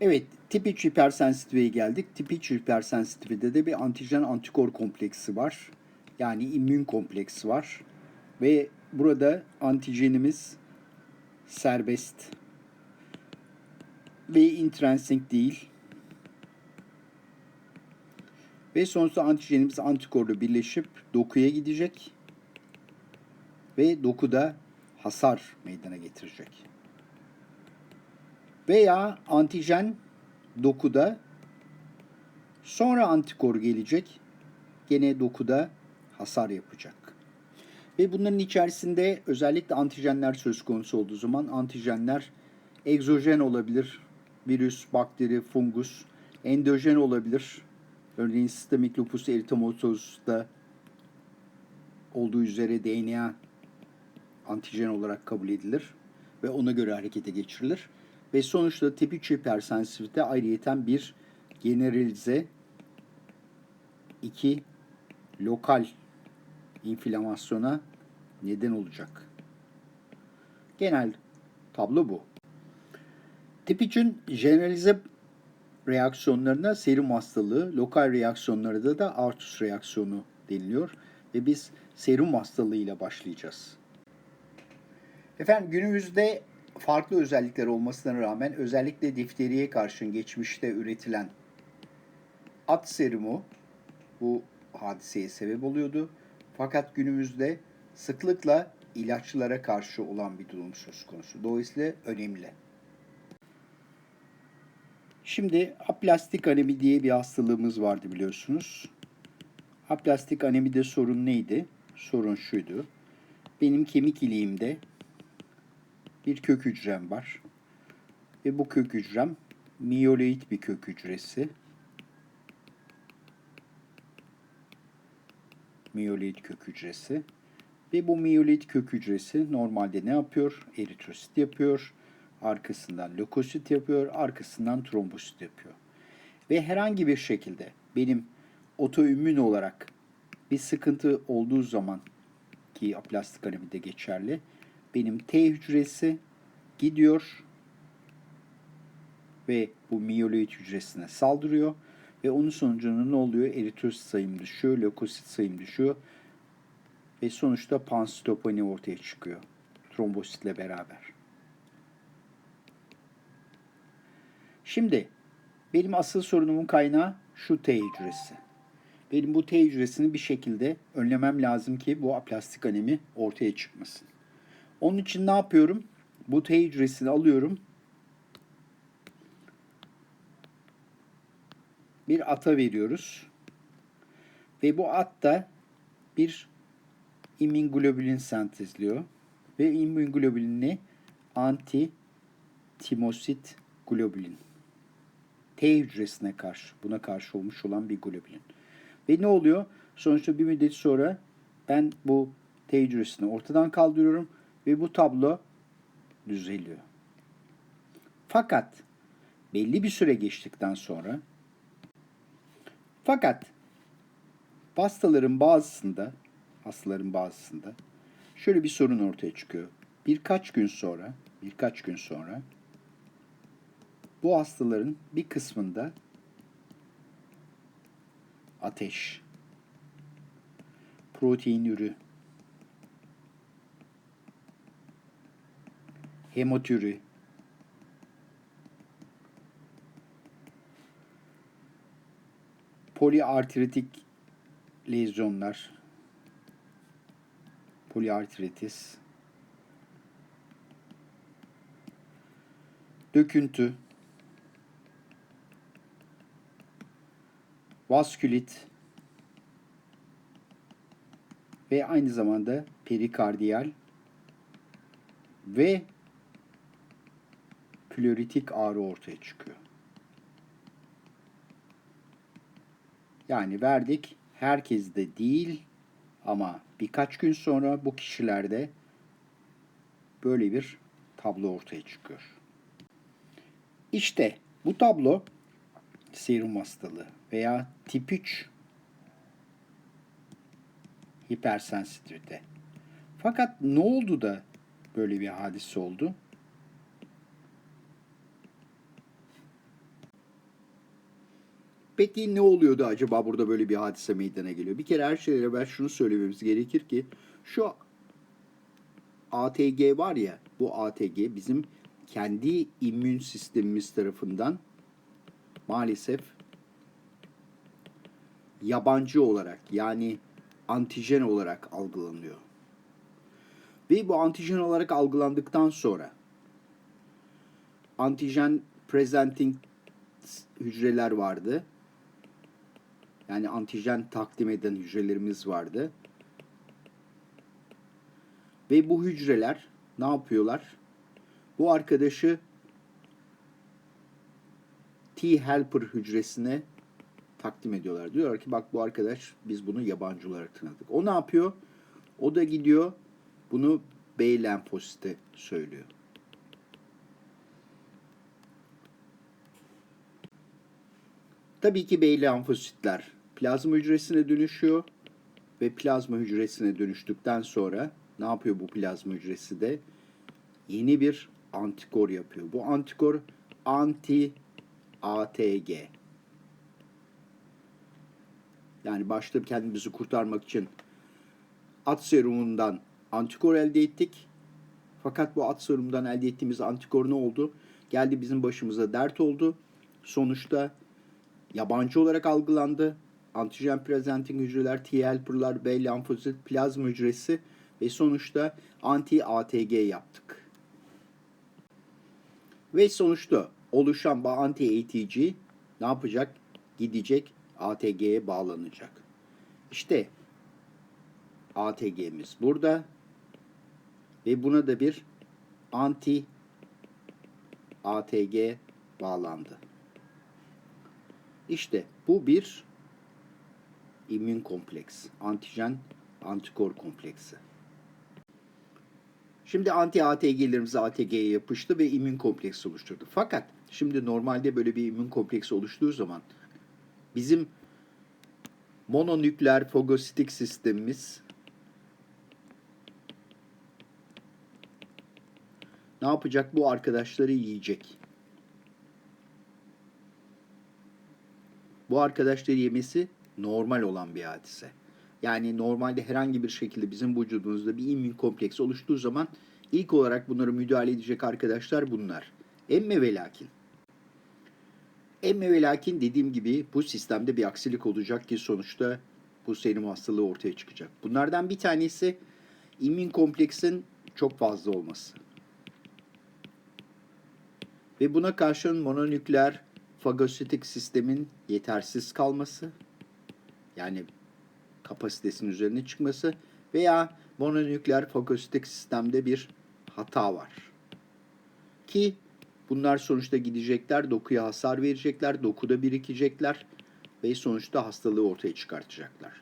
Evet, tip 3 hipersensitiveye geldik. Tip 3 hipersensitivede de bir antijen antikor kompleksi var. Yani immün kompleksi var. Ve burada antijenimiz serbest ve intrinsik değil. Ve sonuçta antijenimiz antikorla birleşip dokuya gidecek ve dokuda hasar meydana getirecek. Veya antijen dokuda sonra antikor gelecek gene dokuda hasar yapacak. Ve bunların içerisinde özellikle antijenler söz konusu olduğu zaman antijenler egzojen olabilir. Virüs, bakteri, fungus. Endojen olabilir. Örneğin sistemik lupus eritematosus'ta olduğu üzere DNA antijen olarak kabul edilir ve ona göre harekete geçirilir. Ve sonuçta tip 3 hipersensitivite ayrıyeten bir generalize 2 lokal inflamasyona neden olacak. Genel tablo bu. Tip 3'ün generalize reaksiyonlarına serum hastalığı, lokal reaksiyonları da artus reaksiyonu deniliyor ve biz serum hastalığıyla başlayacağız. Efendim günümüzde farklı özellikler olmasına rağmen özellikle difteriye karşın geçmişte üretilen at serumu bu hadiseye sebep oluyordu. Fakat günümüzde sıklıkla ilaçlara karşı olan bir durum söz konusu. Dolayısıyla önemli. Şimdi aplastik anemi diye bir hastalığımız vardı biliyorsunuz. Aplastik anemide sorun neydi? Sorun şuydu. Benim kemik iliğimde bir kök hücrem var. Ve bu kök hücrem miyoloid bir kök hücresi. Miyoloid kök hücresi. Ve bu miyoloid kök hücresi normalde ne yapıyor? Eritrosit yapıyor. Arkasından lökosit yapıyor. Arkasından trombosit yapıyor. Ve herhangi bir şekilde benim otoimmün olarak bir sıkıntı olduğu zaman ki aplastik anemide geçerli benim T hücresi gidiyor ve bu miyoloid hücresine saldırıyor ve onun sonucunda ne oluyor? Eritrosit sayım düşüyor, lökosit sayım düşüyor ve sonuçta pansitopani ortaya çıkıyor trombositle beraber. Şimdi benim asıl sorunumun kaynağı şu T hücresi. Benim bu T hücresini bir şekilde önlemem lazım ki bu aplastik anemi ortaya çıkmasın. Onun için ne yapıyorum? Bu T hücresini alıyorum. Bir ata veriyoruz. Ve bu at da bir immunoglobulin sentezliyor. Ve immunoglobulin ne? Anti timosit globulin. T hücresine karşı, buna karşı olmuş olan bir globulin. Ve ne oluyor? Sonuçta bir müddet sonra ben bu T hücresini ortadan kaldırıyorum ve bu tablo düzeliyor. Fakat belli bir süre geçtikten sonra fakat hastaların bazısında hastaların bazısında şöyle bir sorun ortaya çıkıyor. Birkaç gün sonra, birkaç gün sonra bu hastaların bir kısmında ateş, protein ürü, hemotüri, poliartritik lezyonlar, poliartritis, döküntü, vaskülit. Ve aynı zamanda perikardiyal ve plöritik ağrı ortaya çıkıyor. Yani verdik herkes de değil ama birkaç gün sonra bu kişilerde böyle bir tablo ortaya çıkıyor. İşte bu tablo serum hastalığı veya tip 3 hipersensitivite. Fakat ne oldu da böyle bir hadise oldu? Peki ne oluyordu acaba burada böyle bir hadise meydana geliyor? Bir kere her şeyden evvel şunu söylememiz gerekir ki şu ATG var ya bu ATG bizim kendi immün sistemimiz tarafından maalesef yabancı olarak yani antijen olarak algılanıyor. Ve bu antijen olarak algılandıktan sonra antijen presenting hücreler vardı. Yani antijen takdim eden hücrelerimiz vardı. Ve bu hücreler ne yapıyorlar? Bu arkadaşı T helper hücresine takdim ediyorlar. Diyorlar ki bak bu arkadaş biz bunu yabancı olarak tanıdık. O ne yapıyor? O da gidiyor bunu B lenfosite söylüyor. Tabii ki B lenfositler plazma hücresine dönüşüyor ve plazma hücresine dönüştükten sonra ne yapıyor bu plazma hücresi de? Yeni bir antikor yapıyor. Bu antikor anti ATG. Yani başta kendimizi kurtarmak için at serumundan antikor elde ettik. Fakat bu at serumundan elde ettiğimiz antikor ne oldu? Geldi bizim başımıza dert oldu. Sonuçta yabancı olarak algılandı. Antijen presenting hücreler, T helper'lar, B lenfosit, plazma hücresi ve sonuçta anti ATG yaptık. Ve sonuçta oluşan bu anti ATG ne yapacak? Gidecek ATG'ye bağlanacak. İşte ATG'miz burada ve buna da bir anti ATG bağlandı. İşte bu bir immün kompleks, antijen antikor kompleksi. Şimdi anti ATG'lerimiz ATG'ye yapıştı ve immün kompleksi oluşturdu. Fakat şimdi normalde böyle bir immün kompleksi oluştuğu zaman bizim mononükleer fagositik sistemimiz ne yapacak? Bu arkadaşları yiyecek. Bu arkadaşları yemesi normal olan bir hadise. Yani normalde herhangi bir şekilde bizim vücudumuzda bir immün kompleksi oluştuğu zaman ilk olarak bunları müdahale edecek arkadaşlar bunlar. Emme ve lakin. Emme ve lakin dediğim gibi bu sistemde bir aksilik olacak ki sonuçta bu serum hastalığı ortaya çıkacak. Bunlardan bir tanesi immün kompleksin çok fazla olması. Ve buna karşın mononükleer fagositik sistemin yetersiz kalması. Yani kapasitesinin üzerine çıkması veya mononükleer fagositik sistemde bir hata var. Ki bunlar sonuçta gidecekler, dokuya hasar verecekler, dokuda birikecekler ve sonuçta hastalığı ortaya çıkartacaklar.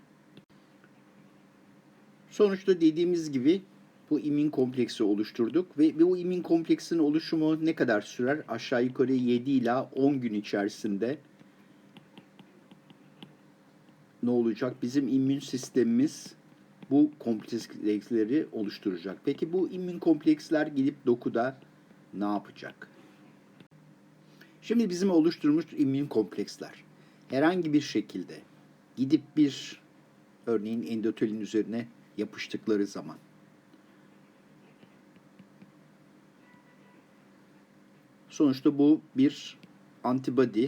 Sonuçta dediğimiz gibi bu immün kompleksi oluşturduk ve bu immün kompleksin oluşumu ne kadar sürer? Aşağı yukarı 7 ila 10 gün içerisinde ne olacak? Bizim immün sistemimiz bu kompleksleri oluşturacak. Peki bu immün kompleksler gidip dokuda ne yapacak? Şimdi bizim oluşturmuş immün kompleksler herhangi bir şekilde gidip bir örneğin endotelin üzerine yapıştıkları zaman sonuçta bu bir antibody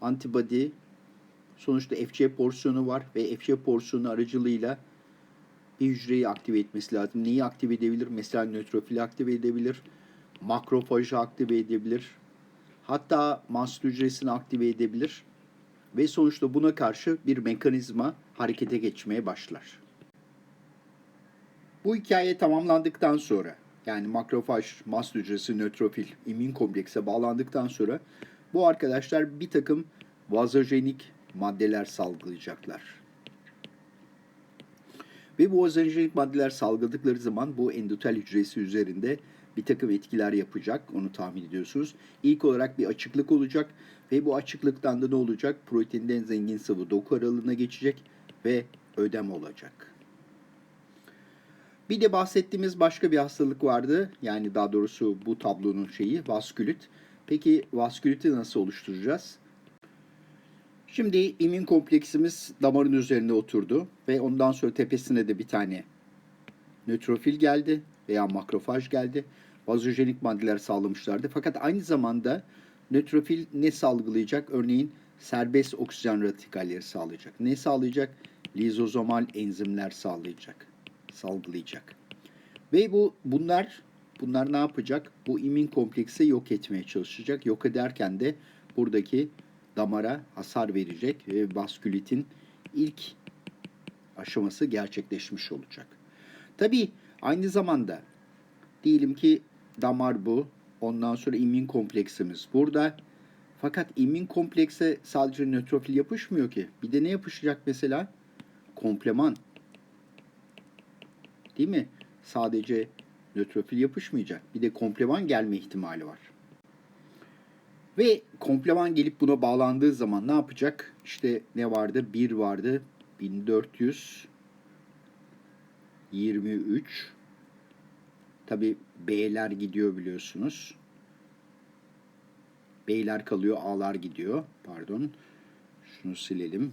antibody sonuçta FC porsiyonu var ve FC porsiyonu aracılığıyla bir hücreyi aktive etmesi lazım. Neyi aktive edebilir? Mesela nötrofili aktive edebilir, makrofajı aktive edebilir, hatta mast hücresini aktive edebilir ve sonuçta buna karşı bir mekanizma harekete geçmeye başlar. Bu hikaye tamamlandıktan sonra yani makrofaj, mast hücresi, nötrofil, immün komplekse bağlandıktan sonra bu arkadaşlar bir takım vazojenik maddeler salgılayacaklar. Ve bu vazojenik maddeler salgıladıkları zaman bu endotel hücresi üzerinde bir takım etkiler yapacak. Onu tahmin ediyorsunuz. İlk olarak bir açıklık olacak ve bu açıklıktan da ne olacak? Proteinden zengin sıvı doku aralığına geçecek ve ödem olacak. Bir de bahsettiğimiz başka bir hastalık vardı. Yani daha doğrusu bu tablonun şeyi vaskülit. Peki vasküliti nasıl oluşturacağız? Şimdi immün kompleksimiz damarın üzerine oturdu ve ondan sonra tepesine de bir tane nötrofil geldi veya makrofaj geldi. Vazojenik maddeler sağlamışlardı. Fakat aynı zamanda nötrofil ne salgılayacak? Örneğin serbest oksijen radikalleri sağlayacak. Ne sağlayacak? Lizozomal enzimler sağlayacak, salgılayacak. Ve bu bunlar bunlar ne yapacak? Bu immün kompleksi yok etmeye çalışacak. Yok ederken de buradaki damara hasar verecek ve vaskülitin ilk aşaması gerçekleşmiş olacak. Tabii aynı zamanda diyelim ki damar bu. Ondan sonra immün kompleksimiz burada. Fakat immün komplekse sadece nötrofil yapışmıyor ki. Bir de ne yapışacak mesela? Kompleman. Değil mi? Sadece nötrofil yapışmayacak. Bir de kompleman gelme ihtimali var. Ve kompleman gelip buna bağlandığı zaman ne yapacak? İşte ne vardı? 1 vardı. 1423. Tabi B'ler gidiyor biliyorsunuz. B'ler kalıyor, A'lar gidiyor. Pardon. Şunu silelim.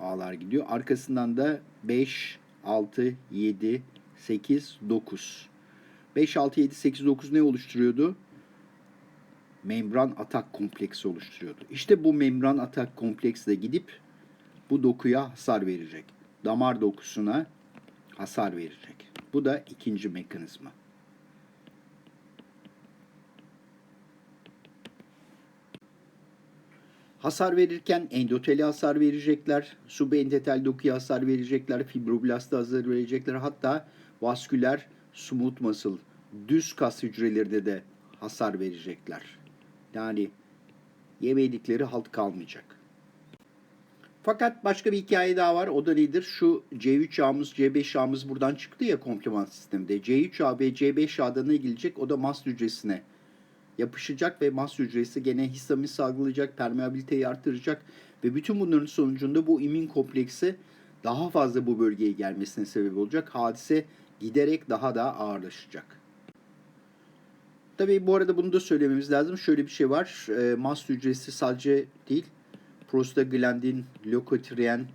A'lar gidiyor. Arkasından da 5, 6, 7, 8, 9. 5, 6, 7, 8, 9 ne oluşturuyordu? Membran atak kompleksi oluşturuyordu. İşte bu membran atak kompleksi de gidip bu dokuya hasar verecek. Damar dokusuna hasar verecek. Bu da ikinci mekanizma. Hasar verirken endoteli hasar verecekler, subendotel dokuya hasar verecekler, fibroblasta hasar verecekler. Hatta vasküler smooth muscle, düz kas hücrelerinde de hasar verecekler. Yani yemedikleri halt kalmayacak. Fakat başka bir hikaye daha var. O da nedir? Şu C3 ağımız, C5 ağımız buradan çıktı ya komplement sistemde. C3 ağ ve C5 ağda ne gelecek? O da mast hücresine yapışacak ve mast hücresi gene histamin salgılayacak, permeabiliteyi artıracak ve bütün bunların sonucunda bu immün kompleksi daha fazla bu bölgeye gelmesine sebep olacak. Hadise giderek daha da ağırlaşacak. Tabii bu arada bunu da söylememiz lazım. Şöyle bir şey var. E, mast hücresi sadece değil, prostaglandin, lökotriyen,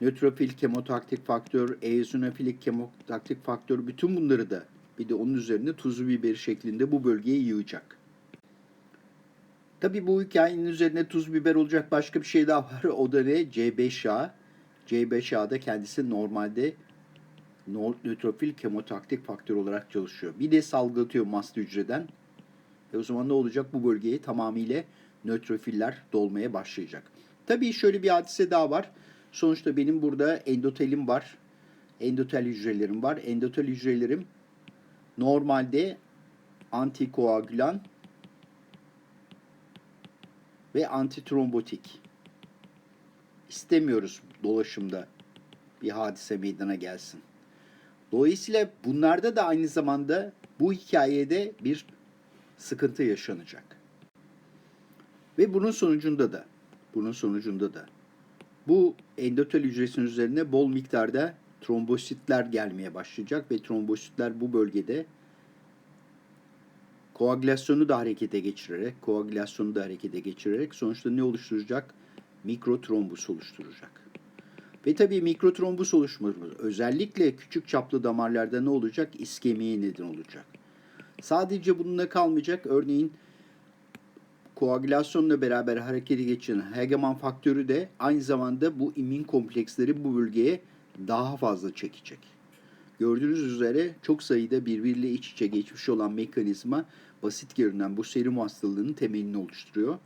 nötrofil kemotaktik faktör, eozinofilik kemotaktik faktör bütün bunları da bir de onun üzerine tuzlu biber şeklinde bu bölgeye yığacak. Tabii bu hikayenin üzerine tuz biber olacak başka bir şey daha var. O da ne? C5A. C5A da kendisi normalde nötrofil kemotaktik faktör olarak çalışıyor. Bir de salgılatıyor mast hücreden. E o zaman ne olacak? Bu bölgeyi tamamıyla nötrofiller dolmaya başlayacak. Tabii şöyle bir hadise daha var. Sonuçta benim burada endotelim var. Endotel hücrelerim var. Endotel hücrelerim normalde antikoagülan ve antitrombotik. İstemiyoruz dolaşımda bir hadise meydana gelsin. Dolayısıyla bunlarda da aynı zamanda bu hikayede bir sıkıntı yaşanacak. Ve bunun sonucunda da bunun sonucunda da bu endotel hücresinin üzerine bol miktarda trombositler gelmeye başlayacak ve trombositler bu bölgede koagülasyonu da harekete geçirerek, koagülasyonu da harekete geçirerek sonuçta ne oluşturacak? Mikrotrombus oluşturacak. Ve tabii mikrotrombus oluşması özellikle küçük çaplı damarlarda ne olacak? İskemiye neden olacak. Sadece bununla kalmayacak. Örneğin koagülasyonla beraber harekete geçiren hegeman faktörü de aynı zamanda bu immün kompleksleri bu bölgeye daha fazla çekecek. Gördüğünüz üzere çok sayıda birbiriyle iç içe geçmiş olan mekanizma basit görünen bu serum hastalığının temelini oluşturuyor.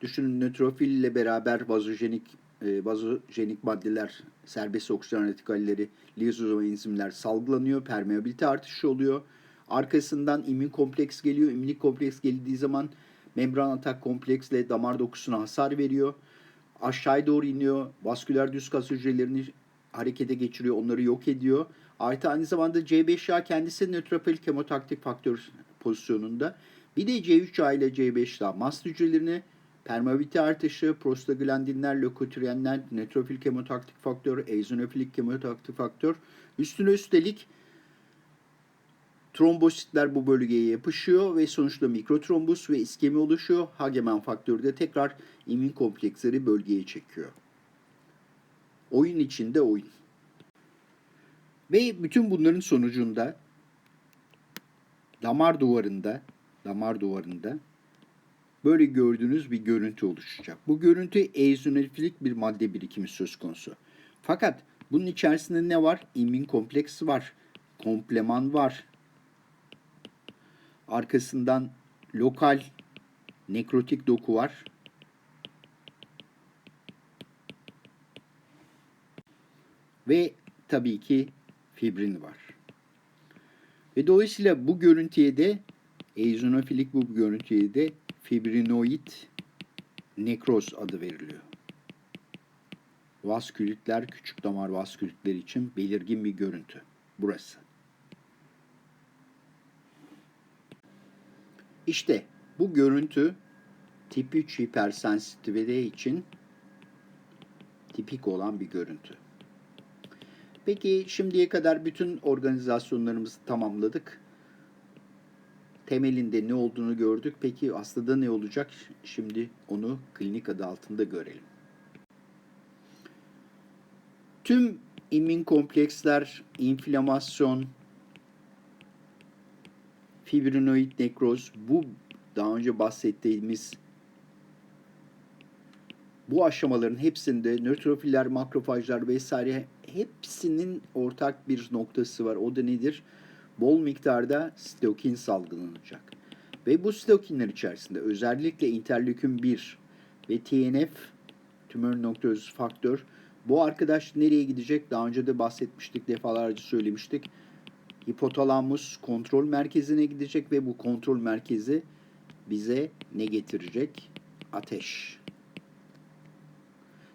Düşünün nötrofil ile beraber vazojenik e, vazojenik maddeler, serbest oksijen radikalleri, lizozomal enzimler salgılanıyor, permeabilite artışı oluyor. Arkasından immün kompleks geliyor. İmmünlik kompleks geldiği zaman membran atak kompleksle damar dokusuna hasar veriyor. Aşağıya doğru iniyor. Vasküler düz kas hücrelerini harekete geçiriyor. Onları yok ediyor. Artı aynı zamanda C5A kendisi nötrofil kemotaktik faktör pozisyonunda. Bir de C3A ile C5A mast hücrelerini permeabilite artışı, prostaglandinler, lökotrienler, nötrofil kemotaktik faktör, eozinofilik kemotaktik faktör. Üstüne üstelik Trombositler bu bölgeye yapışıyor ve sonuçta mikrotrombus ve iskemi oluşuyor. Hageman faktörü de tekrar immün kompleksleri bölgeye çekiyor. Oyun içinde oyun. Ve bütün bunların sonucunda damar duvarında damar duvarında böyle gördüğünüz bir görüntü oluşacak. Bu görüntü eozinofilik bir madde birikimi söz konusu. Fakat bunun içerisinde ne var? İmmün kompleksi var. Kompleman var. Arkasından lokal nekrotik doku var. Ve tabii ki fibrin var. Ve dolayısıyla bu görüntüye de eozinofilik bu görüntüye de fibrinoid nekroz adı veriliyor. Vaskülitler, küçük damar vaskülitleri için belirgin bir görüntü. Burası. İşte bu görüntü tip 3 hipersensitivite için tipik olan bir görüntü. Peki şimdiye kadar bütün organizasyonlarımızı tamamladık. Temelinde ne olduğunu gördük. Peki hastada ne olacak? Şimdi onu klinik adı altında görelim. Tüm immün kompleksler, inflamasyon, fibrinoid nekroz bu daha önce bahsettiğimiz bu aşamaların hepsinde nötrofiller, makrofajlar vesaire hepsinin ortak bir noktası var. O da nedir? Bol miktarda sitokin salgılanacak. Ve bu sitokinler içerisinde özellikle interleukin 1 ve TNF tümör nokteoz faktör bu arkadaş nereye gidecek? Daha önce de bahsetmiştik, defalarca söylemiştik. Hipotalamus kontrol merkezine gidecek ve bu kontrol merkezi bize ne getirecek? Ateş.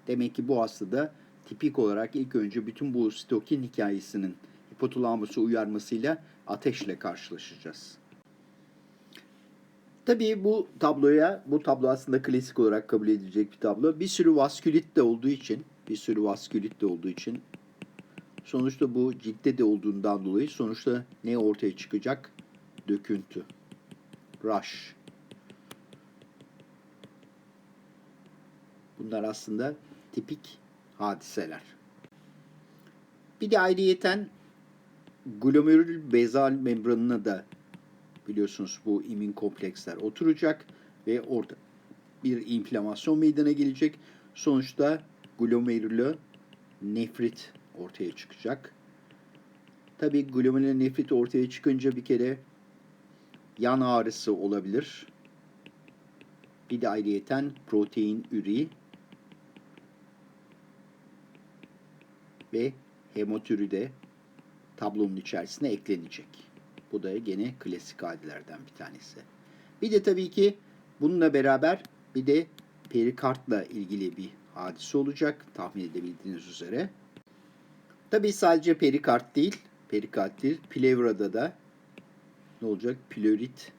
Demek ki bu hastada tipik olarak ilk önce bütün bu stokin hikayesinin hipotalamusu uyarmasıyla ateşle karşılaşacağız. Tabii bu tabloya, bu tablo aslında klasik olarak kabul edilecek bir tablo. Bir sürü vaskülit de olduğu için, bir sürü vaskülit de olduğu için sonuçta bu ciltte de olduğundan dolayı sonuçta ne ortaya çıkacak? Döküntü. Rush. Bunlar aslında tipik hadiseler. Bir de ayrıyeten glomerül bezal membranına da biliyorsunuz bu immün kompleksler oturacak ve orada bir inflamasyon meydana gelecek. Sonuçta glomerülü nefrit ortaya çıkacak. Tabi glomerülü nefrit ortaya çıkınca bir kere yan ağrısı olabilir. Bir de ayrıyeten protein üri ve hemotürü de tablonun içerisine eklenecek. Bu da gene klasik hadilerden bir tanesi. Bir de tabii ki bununla beraber bir de perikartla ilgili bir hadise olacak tahmin edebildiğiniz üzere. Tabii sadece perikart değil, perikart değil, plevrada da ne olacak? Pleurit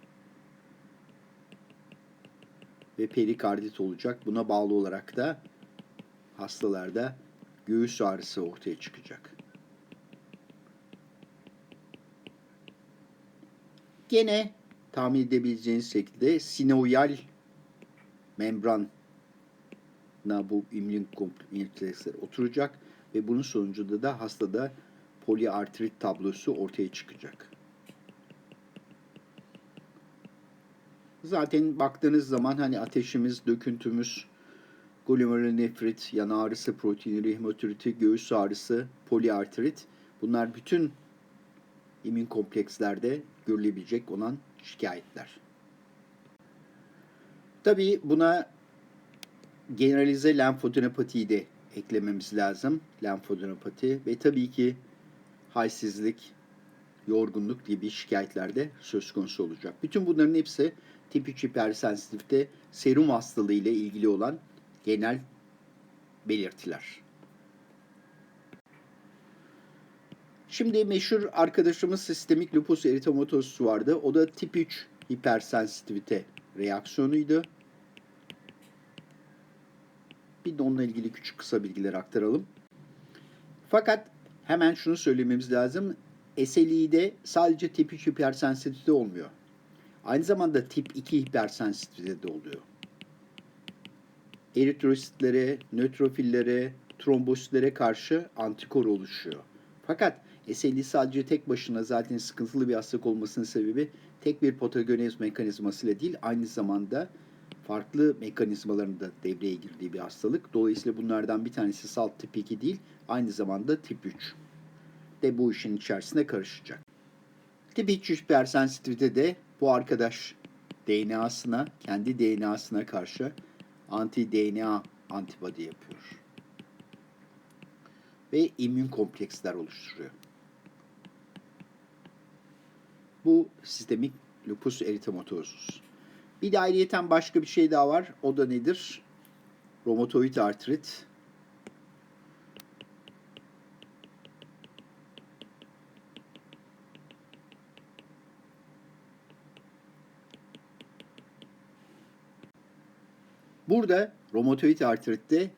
ve perikardit olacak. Buna bağlı olarak da hastalarda göğüs ağrısı ortaya çıkacak. Gene tahmin edebileceğiniz şekilde sinovial membran bu immün kompleksler oturacak ve bunun sonucunda da hastada poliartrit tablosu ortaya çıkacak. Zaten baktığınız zaman hani ateşimiz, döküntümüz, glomerulonefrit, yan ağrısı, proteinuri, hemotüriti, göğüs ağrısı, poliartrit bunlar bütün immün komplekslerde görülebilecek olan şikayetler. Tabii buna generalize lenfadenopatiyi de eklememiz lazım. Lenfadenopati ve tabii ki halsizlik, yorgunluk gibi şikayetlerde söz konusu olacak. Bütün bunların hepsi tip 3 hipersensitivite serum hastalığı ile ilgili olan genel belirtiler. Şimdi meşhur arkadaşımız sistemik lupus eritematosus vardı. O da tip 3 hipersensitivite reaksiyonuydu. Bir de onunla ilgili küçük kısa bilgiler aktaralım. Fakat hemen şunu söylememiz lazım. SLE'de sadece tip 3 hipersensitivite olmuyor. Aynı zamanda tip 2 hipersensitivite de oluyor. Eritrositlere, nötrofillere, trombositlere karşı antikor oluşuyor. Fakat SLE sadece tek başına zaten sıkıntılı bir hastalık olmasının sebebi tek bir patogenez mekanizmasıyla değil, aynı zamanda farklı mekanizmaların da devreye girdiği bir hastalık. Dolayısıyla bunlardan bir tanesi salt tip 2 değil, aynı zamanda tip 3 de bu işin içerisine karışacak. Tip 3 hipersensitivite de bu arkadaş DNA'sına, kendi DNA'sına karşı anti-DNA antibody yapıyor. Ve immün kompleksler oluşturuyor. Bu sistemik lupus eritematosus. Bir de ayrıyeten başka bir şey daha var. O da nedir? Romatoid artrit. Burada romatoid artritte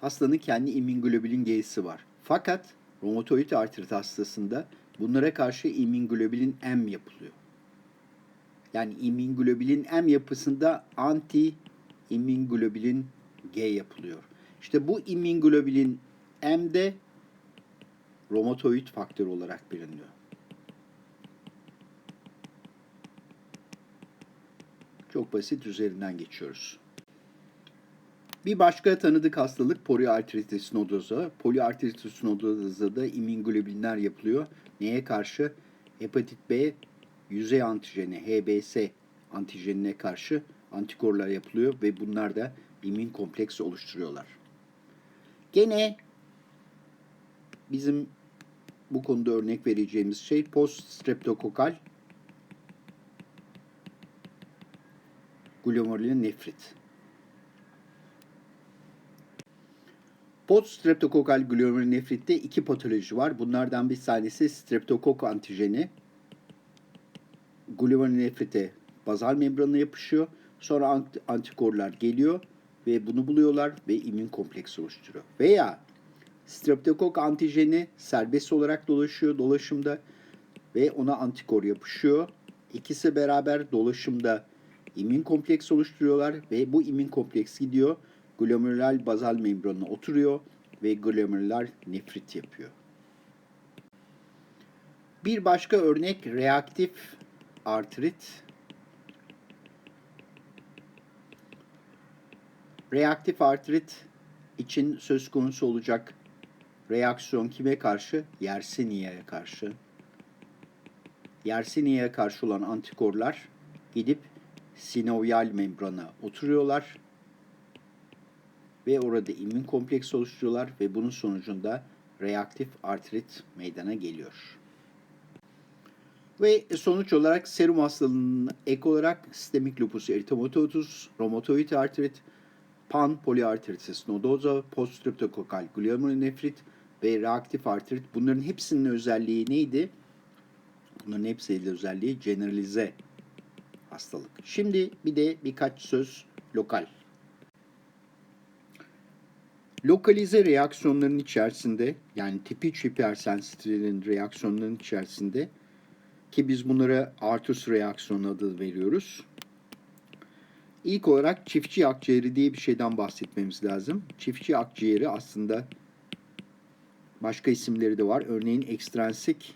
hastanın kendi immünoglobulin G'si var. Fakat romatoid artrit hastasında bunlara karşı immünoglobulin M yapılıyor. Yani immünoglobulin M yapısında anti immünoglobulin G yapılıyor. İşte bu immünoglobulin M de romatoid faktör olarak biliniyor. Çok basit üzerinden geçiyoruz. Bir başka tanıdık hastalık poliartritis nodosa. Poliartritis nodosa da immünglobulinler yapılıyor. Neye karşı? Hepatit B yüzey antijeni HBS antijenine karşı antikorlar yapılıyor ve bunlar da immün kompleksi oluşturuyorlar. Gene bizim bu konuda örnek vereceğimiz şey post streptokokal glomerulin nefrit. Post streptokokal glomerulonefritte iki patoloji var. Bunlardan bir tanesi streptokok antijeni. Glomerulonefrite bazal membranına yapışıyor. Sonra antikorlar geliyor ve bunu buluyorlar ve immün kompleksi oluşturuyor. Veya streptokok antijeni serbest olarak dolaşıyor dolaşımda ve ona antikor yapışıyor. İkisi beraber dolaşımda immün kompleks oluşturuyorlar ve bu immün kompleks gidiyor glomerular bazal membranına oturuyor ve glomerular nefrit yapıyor. Bir başka örnek reaktif artrit. Reaktif artrit için söz konusu olacak reaksiyon kime karşı? Yersinia'ya karşı. Yersinia'ya karşı olan antikorlar gidip sinovyal membrana oturuyorlar ve orada immün kompleks oluşturuyorlar ve bunun sonucunda reaktif artrit meydana geliyor. Ve sonuç olarak serum hastalığının ek olarak sistemik lupus eritematosus, romatoid artrit, pan poliartritis nodosa, poststreptokokal glomerulonefrit ve reaktif artrit bunların hepsinin özelliği neydi? Bunların hepsinin özelliği generalize hastalık. Şimdi bir de birkaç söz lokal Lokalize reaksiyonların içerisinde yani tip 3 hipersensitivitenin reaksiyonların içerisinde ki biz bunlara Artus reaksiyonu adı veriyoruz. İlk olarak çiftçi akciğeri diye bir şeyden bahsetmemiz lazım. Çiftçi akciğeri aslında başka isimleri de var. Örneğin ekstransik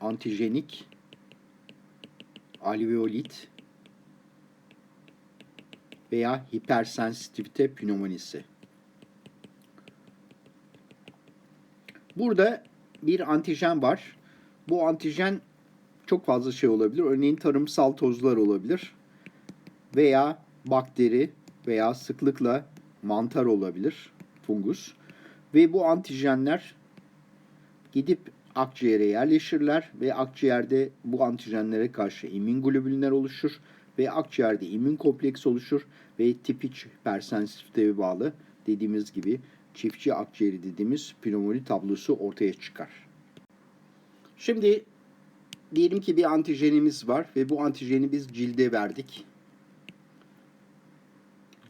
antijenik alveolit veya hipersensitivite pneumonisi. Burada bir antijen var. Bu antijen çok fazla şey olabilir. Örneğin tarımsal tozlar olabilir. Veya bakteri veya sıklıkla mantar olabilir. Fungus. Ve bu antijenler gidip akciğere yerleşirler ve akciğerde bu antijenlere karşı immün globülinler oluşur ve akciğerde immün kompleks oluşur ve tip 3 hipersensitiviteye bağlı dediğimiz gibi çiftçi akciğeri dediğimiz pnömoni tablosu ortaya çıkar. Şimdi diyelim ki bir antijenimiz var ve bu antijeni biz cilde verdik.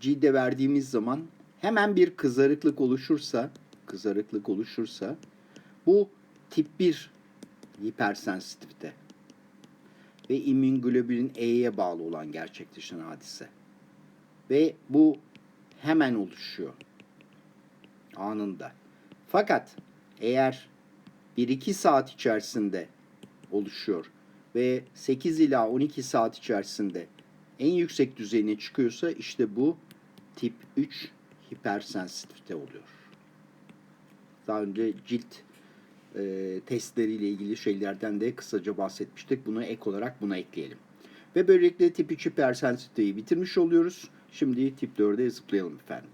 Cilde verdiğimiz zaman hemen bir kızarıklık oluşursa kızarıklık oluşursa bu tip 1 hipersensitivite ve immünoglobulin E'ye bağlı olan gerçekleşen hadise. Ve bu hemen oluşuyor. Anında. Fakat eğer 1-2 saat içerisinde oluşuyor ve 8 ila 12 saat içerisinde en yüksek düzeyine çıkıyorsa işte bu tip 3 hipersensitivite oluyor. Daha önce cilt e, testleriyle ilgili şeylerden de kısaca bahsetmiştik. Bunu ek olarak buna ekleyelim. Ve böylelikle tip 3 hipersensitiviteyi bitirmiş oluyoruz. Şimdi tip 4'e zıplayalım efendim.